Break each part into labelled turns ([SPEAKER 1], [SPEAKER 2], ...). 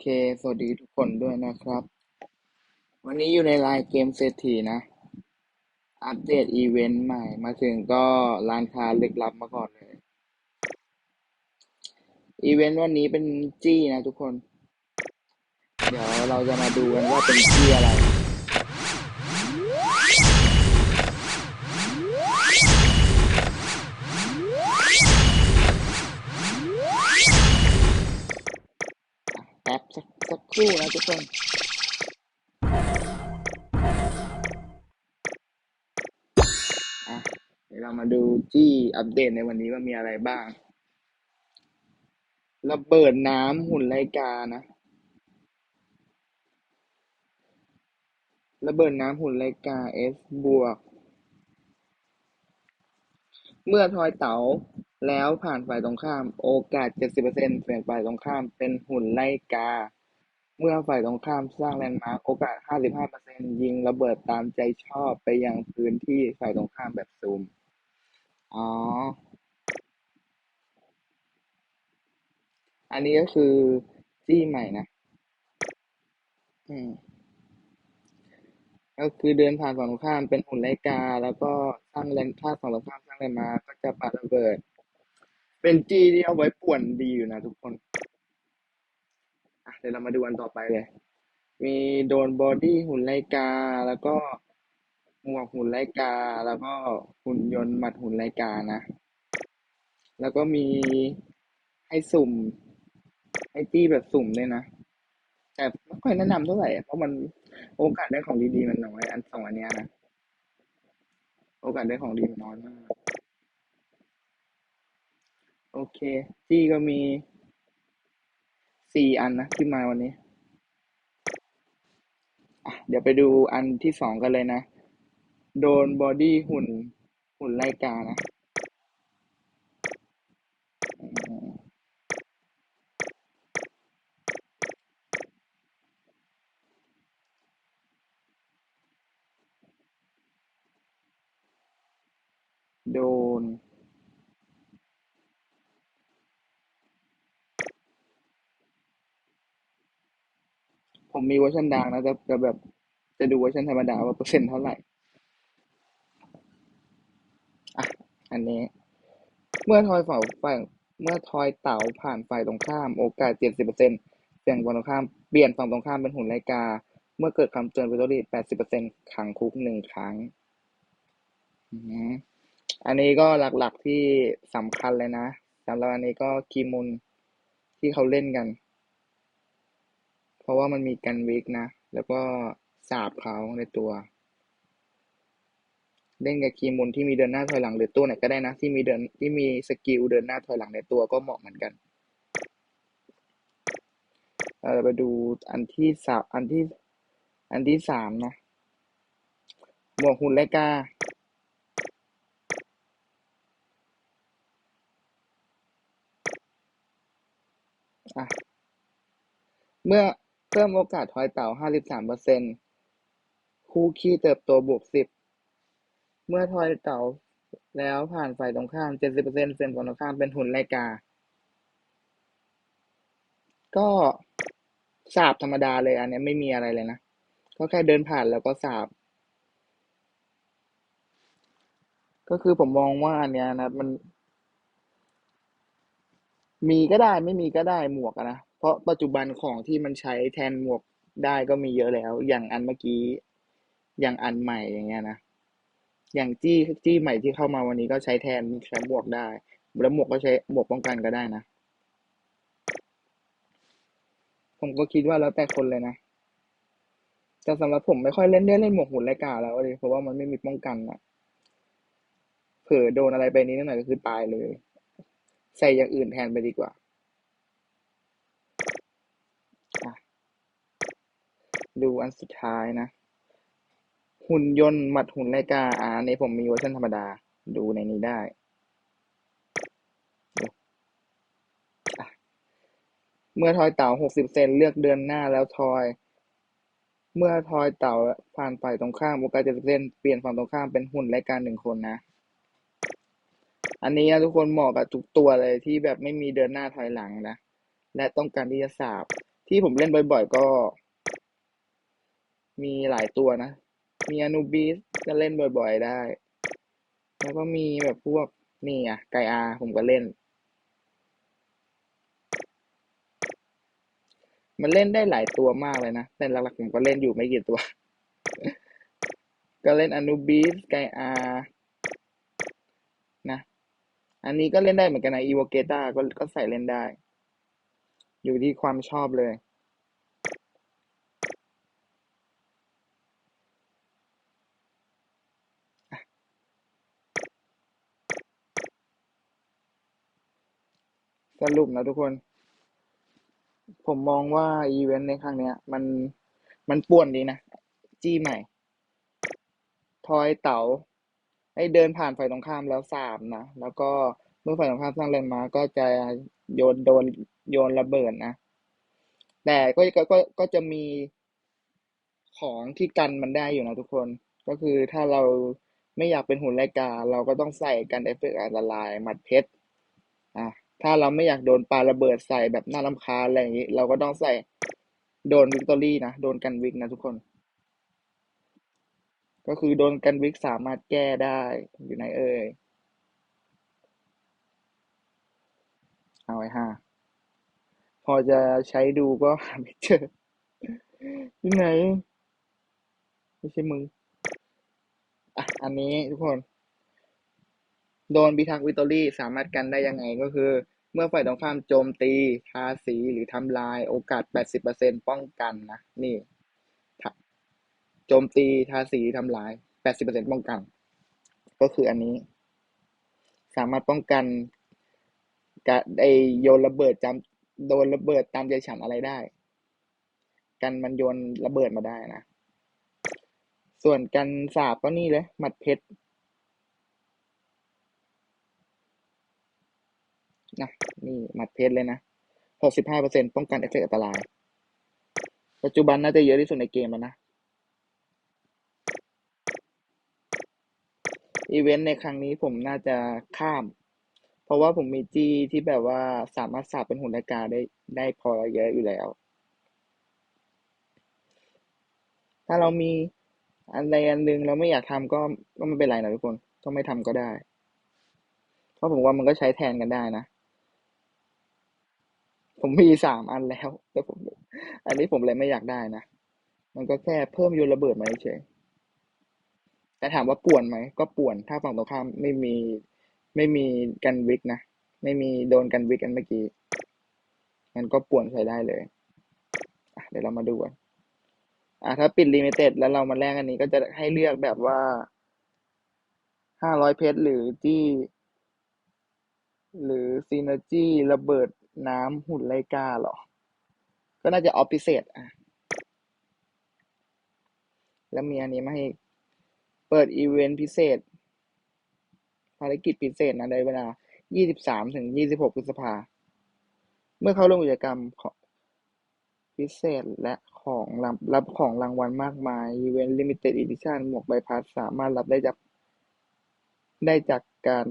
[SPEAKER 1] เค สวัสดีทุกคนด้วยนะครับ วันนี้อยู่ในไลน์เกมเศรษฐีนะ อัปเดตอีเวนต์ใหม่มาถึงก็ร้านค้าลึกลับมาก่อนเลย อีเวนต์วันนี้เป็นจี้นะทุกคน เดี๋ยวเราจะมาดูกันว่าเป็นจี้อะไร สักสักครู่นะทุกคนเดี๋ยวเรามาดูจี้อัปเดตในวันนี้ว่ามีอะไรบ้าง ระเบิดน้ำหุ่นไลกานะ ระเบิดน้ำหุ่นไลกา S บวก เมื่อทอยเต๋าแล้วผ่านฝ่ายตรงข้าม โอกาส 70%เปลี่ยนฝ่ายตรงข้ามเป็นหุ่นไลกา เมื่อฝ่ายตรงข้ามสร้างแลนด์มาร์ค โอกาส 55%ยิงระเบิดตามใจชอบไปยังพื้นที่ฝ่ายตรงข้ามแบบซูม อ๋อ อันนี้ก็คือจี้ใหม่นะ อืม ก็คือเดินผ่านฝั่งตรงข้ามเป็นหุ่นไลกา แล้วก็สร้างแลนด์ถ้าฝั่งตรงข้ามสร้างแลนด์มาร์คก็จะปาระเบิด เป็นจี้ที่เอาไว้ป่วนดีอยู่นะทุกคน เดี๋ยวเรามาดูอันต่อไปเลย มีโดนบอดี้หุ่นไลกา แล้วก็หมวกหุ่นไลกา แล้วก็หุ่นยนต์หมัดหุ่นไลกานะ แล้วก็มีให้สุ่มให้จี้แบบสุ่มด้วยนะ แต่ไม่ค่อยแนะนำเท่าไหร่ เพราะมันโอกาสได้ของดีๆมันน้อย อันสองอันเนี้ยนะ โอกาสได้ของดีมันน้อยมาก โอเค จี้ก็มี สี่อันนะที่มาวันนี้ เดี๋ยวไปดูอันที่สองกันเลยนะ โดนบอดี้หุ่นหุ่นไลกานะโดน ผมมีเวอร์ชันดังนะแต่แต่แบบจะดูเวอร์ชันธรรมดาว่าเปอร์เซ็นต์เท่าไหร่ อะ อันนี้ เมื่อทอยฝ่าฝ่ายเมื่อทอยเต๋าผ่านฝ่ายตรงข้าม โอกาส70%เปลี่ยนฝั่งตรงข้ามเปลี่ยนฝั่งตรงข้ามเป็นหุ่นไลกา เมื่อเกิดคำเตือนวิตอรี่80%ขังคุกหนึ่งครั้งอันนี้ก็หลักๆที่สำคัญเลยนะสำหรับอันนี้ก็คีมุนที่เขาเล่นกัน เพราะว่ามันมีกันวิกนะ แล้วก็สาบเขาในตัว เล่นกับคีมุนที่มีเดินหน้าถอยหลังหรือตัวไหนก็ได้นะ ที่มีเดินที่มีสกิลเดินหน้าถอยหลังในตัวก็เหมาะเหมือนกันเออไปดูอันที่สามอันที่ อันที่สามนะหมวกหุ่นไลกาอะเมื่อ พิ่มโอกาสทอยเต่า 53%คู่ขี้เติบโตบวก 10 เมื่อทอยเต่าแล้วผ่านฝ่ายตรงข้าม 70%เป็นฝั่งตรงข้ามเป็นหุ่นไลกา ก็สาบธรรมดาเลยอันนี้ไม่มีอะไรเลยนะ ก็แค่เดินผ่านแล้วก็สาบ ก็คือผมมองว่าอันเนี้ยนะมัน มีก็ได้ไม่มีก็ได้หมวกนะ เพราะปัจจุบันของที่มันใช้แทนหมวกได้ก็มีเยอะแล้ว อย่างอันเมื่อกี้ อย่างอันใหม่อย่างเงี้ยนะ อย่างจี้จี้ใหม่ที่เข้ามาวันนี้ก็ใช้แทนใช้หมวกได้ แล้วหมวกก็ใช้หมวกป้องกันก็ได้นะ ผมก็คิดว่าแล้วแต่คนเลยนะ แต่สำหรับผมไม่ค่อยเล่นได้เล่นหมวกหุ่นไลกาแล้วเลยเพราะว่ามันไม่มีป้องกันอะเผลอโดนอะไรไปนิดหน่อยก็คือตายเลย ใส่อย่างอื่นแทนไปดีกว่า อะ ดูอันสุดท้ายนะ หุ่นยนต์หมัดหุ่นไลกาอ่าในผมมีเวอร์ชันธรรมดา ดูในนี้ได้เมื่อทอยเต่า60เซนเลือกเดินหน้าแล้วทอย เมื่อทอยเต่าผ่านฝ่ายตรงข้ามโอกาส70เซนเปลี่ยนฝั่งตรงข้ามเป็นหุ่นไลกาหนึ่งคนนะ อันนี้ทุกคนเหมาะกับทุกตัวเลยที่แบบไม่มีเดินหน้าถอยหลังนะ และต้องการที่จะสาบ ที่ผมเล่นบ่อย ๆ ก็ มีหลายตัวนะ มีอนูบิสก็เล่นบ่อยๆได้ แล้วก็มีแบบพวกนี่อะไกอาผมก็เล่น มันเล่นได้หลายตัวมากเลยนะ แต่หลักๆผมก็เล่นอยู่ไม่กี่ตัว ก็เล่นอนูบิสไกอานะ อันนี้ก็เล่นได้เหมือนกันนะอีโวเกตาก็ก็ใส่เล่นได้ อยู่ที่ความชอบเลย สรุปนะทุกคน ผมมองว่าอีเวนต์ในครั้งเนี้ย มันมันป่วนดีนะ จี้ใหม่ ทอยเต๋าให้เดินผ่านฝ่ายตรงข้ามแล้วสามนะ แล้วก็เมื่อฝ่ายตรงข้ามสร้างแลนมาก็จะโยนโดนโยนระเบิดนะ แต่ก็ก็ก็ก็จะมีของที่กันมันได้อยู่นะทุกคน ก็คือถ้าเราไม่อยากเป็นหุ่นไลกาเราก็ต้องใส่กันเอฟเฟกต์อันตรายหมัดเพชรอะ ถ้าเราไม่อยากโดนปาระเบิดใส่แบบน่ารำคาญอะไรอย่างนี้ เราก็ต้องใส่โดนวิกตอรี่นะ โดนกันวิกนะทุกคน ก็คือโดนกันวิกสามารถแก้ได้อยู่ไหนเอ่ยเอาไว้ห้าพอจะใช้ดูก็หาไม่เจอที่ไหน ไม่ใช่มึงอะอันนี้ทุกคน โดนบีทักวิตอรี่สามารถกันได้ยังไงก็คือ เมื่อฝ่ายตรงข้ามโจมตี ทาสีหรือทำลายโอกาส 80%ป้องกันนะนี่โจมตีทาสีทำลาย 80%ป้องกัน ก็คืออันนี้ สามารถป้องกันกะไอโยนระเบิดจำโดนระเบิดตามใจฉันอะไรได้ กันมันโยนระเบิดมาได้นะ ส่วนกันสาบก็นี่เลยหมัดเพชร นะนี่หมัดเพชรเลยนะ65%ป้องกันเอฟเฟกต์อันตราย ปัจจุบันน่าจะเยอะที่สุดในเกมแล้วนะ อีเวนต์ในครั้งนี้ผมน่าจะข้าม เพราะว่าผมมีจี้ที่แบบว่าสามารถสาบเป็นหุ่นรายการได้ได้พอเยอะอยู่แล้ว ถ้าเรามีอะไรอันหนึ่งเราไม่อยากทำก็ก็ไม่เป็นไรนะทุกคน ก็ไม่ทำก็ได้ เพราะผมว่ามันก็ใช้แทนกันได้นะ ผมมีสามอันแล้ว แต่ผม อันนี้ผมเลยไม่อยากได้นะ มันก็แค่เพิ่มโยนระเบิดมาเฉยแต่ถามว่าป่วนไหม ก็ป่วน ถ้าฝั่งตรงข้ามไม่มีไม่มีกันวิกนะ ไม่มีโดนกันวิกกันเมื่อกี้ มันก็ป่วนใช้ได้เลย เดี๋ยวเรามาดูกันอะถ้าปิดลิมิเต็ดแล้วเรามาแลกอันนี้ก็จะให้เลือกแบบว่าห้าร้อยเพชรหรือจี้ หรือซีเนจีระเบิดน้ำหุ่นไลกาหรอ ก็น่าจะออฟพิเศษอะ แล้วมีอันนี้มาให้ เปิดอีเวนต์พิเศษ ภารกิจพิเศษนะในเวลา 23 ถึง 26 พฤษภา เมื่อเข้าร่วมกิจกรรมของพิเศษและของรับรับของรางวัลมากมายอีเวนต์ลิมิเต็ดอีดิชั่นหมวกใบพัดสามารถรับได้จากได้จากการ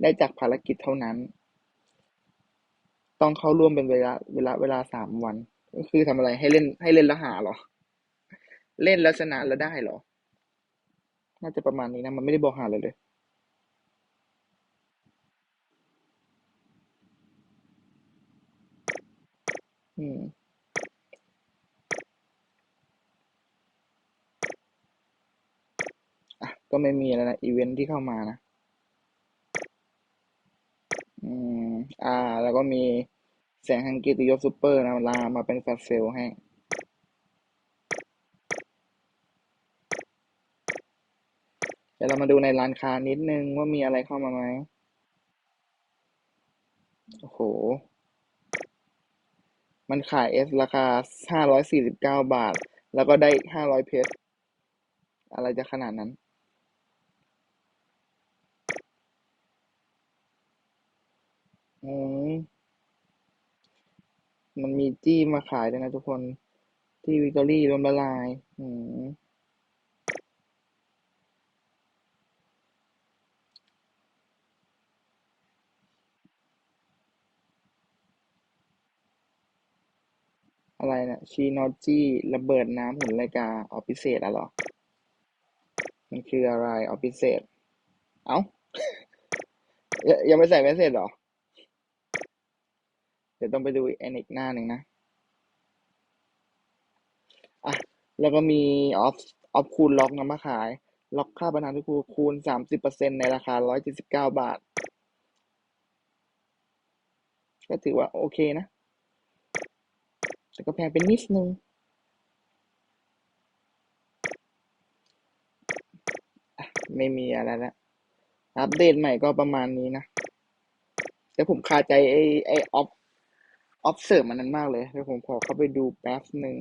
[SPEAKER 1] ได้จากภารกิจเท่านั้น ต้องเข้าร่วมเป็นเวลาเวลาเวลาสามวัน ก็คือทำอะไรให้เล่นให้เล่นแล้วหาเหรอ เล่นแล้วชนะแล้วได้เหรอ น่าจะประมาณนี้นะ มันไม่ได้บอกหาเลยเลยอืมอะก็ไม่มีแล้วนะ อีเวนต์ที่เข้ามานะ อืม อ่า แล้วก็มีแสงแห่งกีติยศซูเปอร์นะลามาเป็นแฟลชเซลให้เดี๋ยวเรามาดูในร้านค้านิดนึงว่ามีอะไรเข้ามาไหมโอ้โห มันขายเอสราคาห้าร้อยสี่สิบเก้าบาท แล้วก็ได้ห้าร้อยเพชรอะไรจะขนาดนั้น อืม มันมีจี้มาขายด้วยนะทุกคน ที่วิกตอรี่รวมละลาย อืม อะไรนี่ยชีนอจี้ระเบิดน้ำหุ่นรายการออพิเศษอะเหรอ มันคืออะไรออพิเศษเอ้ายังยังไม่ใส่ไม่เสร็จเหรอ เดี๋ยวต้องไปดูอันอีกหน้าหนึ่งนะอะแล้วก็มีออฟออฟคูณล็อกนำมาขาย ล็อกค่าประธานทุกคูคูณสามสิบเปอร์เซ็นในราคาร้อยเจ็ดสิบเก้าบาท ก็ถือว่าโอเคนะ แต่ก็แพงเป็นนิดนึงอะไม่มีอะไรแล้วอัปเดตใหม่ก็ประมาณนี้นะ แต่ผมคาใจไอ้ไอ้ออฟ ออฟเสิร์มันนั้นมากเลยเดี๋ยวผมขอเข้าไปดูแป๊บหนึ่ง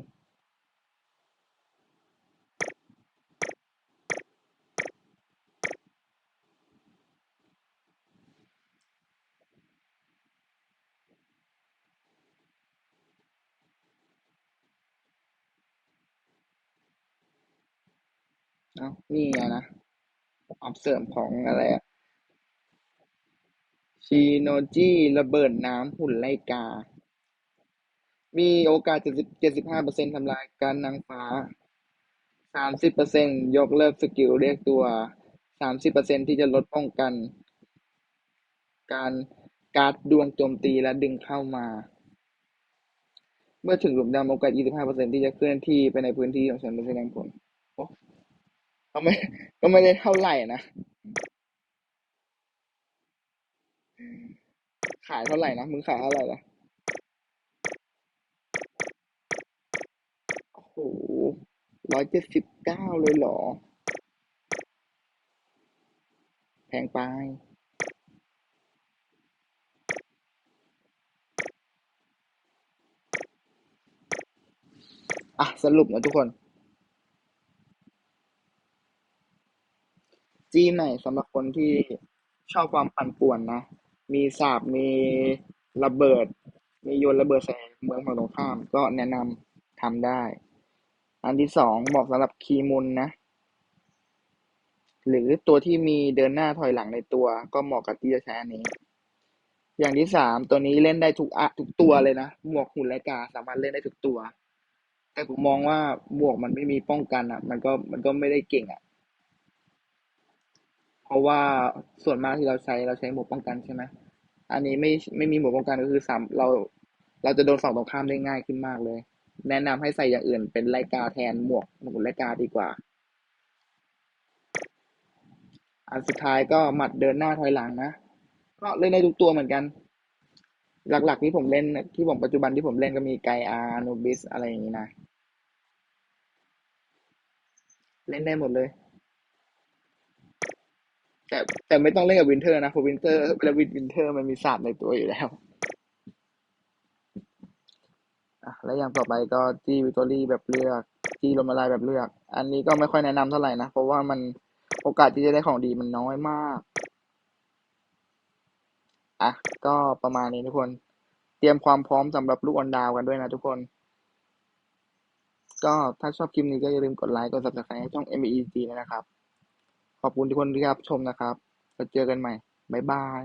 [SPEAKER 1] เอานี่ไงนะออฟเสิร์ฟของอะไรอะชีโนจีระเบิดน้ำหุ่นไลกา มีโอกาสเจ็ดสิบเจ็ดสิบห้าเปอร์เซ็นทำลายการนางฟ้าสามสิบเปอร์เซ็นยกเลิกสกิลเรียกตัวสามสิบเปอร์เซ็นที่จะลดป้องกัน การการ์ดดวงโจมตีและดึงเข้ามา เมื่อถึงหลุมดำโอกาส 25%ที่จะเคลื่อนที่ไปในพื้นที่ของฉันเป็นแสดงผลก็ไม่ก็ไม่ได้เท่าไหร่นะ ขายเท่าไหร่นะ มึงขายเท่าไหร่ละ โอ้โหร้อยเจ็ดสิบเก้าเลยเหรอ แพงไป อะ สรุปนะทุกคน จีใหม่สำหรับคนที่ชอบความปั่นป่วนนะ มีสาบมีระเบิด มีโยนระเบิดใส่เมืองฝั่งตรงข้าม ก็แนะนำทำได้ อันที่สองเหมาะสำหรับคีย์มุนนะ หรือตัวที่มีเดินหน้าถอยหลังในตัว ก็เหมาะกับที่จะใช้อันนี้ อย่างที่สามตัวนี้เล่นได้ทุกอะทุกตัวเลยนะหมวกหุ่นไรกาสามารถเล่นได้ทุกตัว แต่ผมมองว่าหมวกมันไม่มีป้องกันอะ มันก็มันก็ไม่ได้เก่งอะเพราะว่าส่วนมากที่เราใช้เราใช้หมวกป้องกันใช่ไหม อันนี้ไม่ไม่มีหมวกป้องกันก็คือสามเราเราจะโดนฝั่งตรงข้ามได้ง่ายขึ้นมากเลย แนะนำให้ใส่อย่างอื่นเป็นไลกาแทนหมวกหมวกไลกาดีกว่า อันสุดท้ายก็หมัดเดินหน้าถอยหลังนะก็เล่นได้ทุกตัวเหมือนกัน หลักๆที่ผมเล่นที่ผมปัจจุบันที่ผมเล่นก็มีไกอาร์นูบิสอะไรอย่างนี้นะ เล่นได้หมดเลย แต่แต่ไม่ต้องเล่นกับวินเทอร์นะเพราะวินเทอร์เวลาวินวินเทอร์มันมีศาสตร์ในตัวอยู่แล้วอะแล้วอย่างต่อไปก็จี้วิกตอรี่แบบเลือกจี้ลมละลายแบบเลือก อันนี้ก็ไม่ค่อยแนะนำเท่าไหร่นะ เพราะว่ามันโอกาสที่จะได้ของดีมันน้อยมากอะก็ประมาณนี้ทุกคน เตรียมความพร้อมสำหรับลูกออนดาวกันด้วยนะทุกคน ก็ถ้าชอบคลิปนี้ก็อย่าลืมกดไลค์กด subscribe ให้ช่อง MEG นะครับ ขอบคุณทุกคนที่รับชมนะครับแล้วเจอกันใหม่ บ๊ายบาย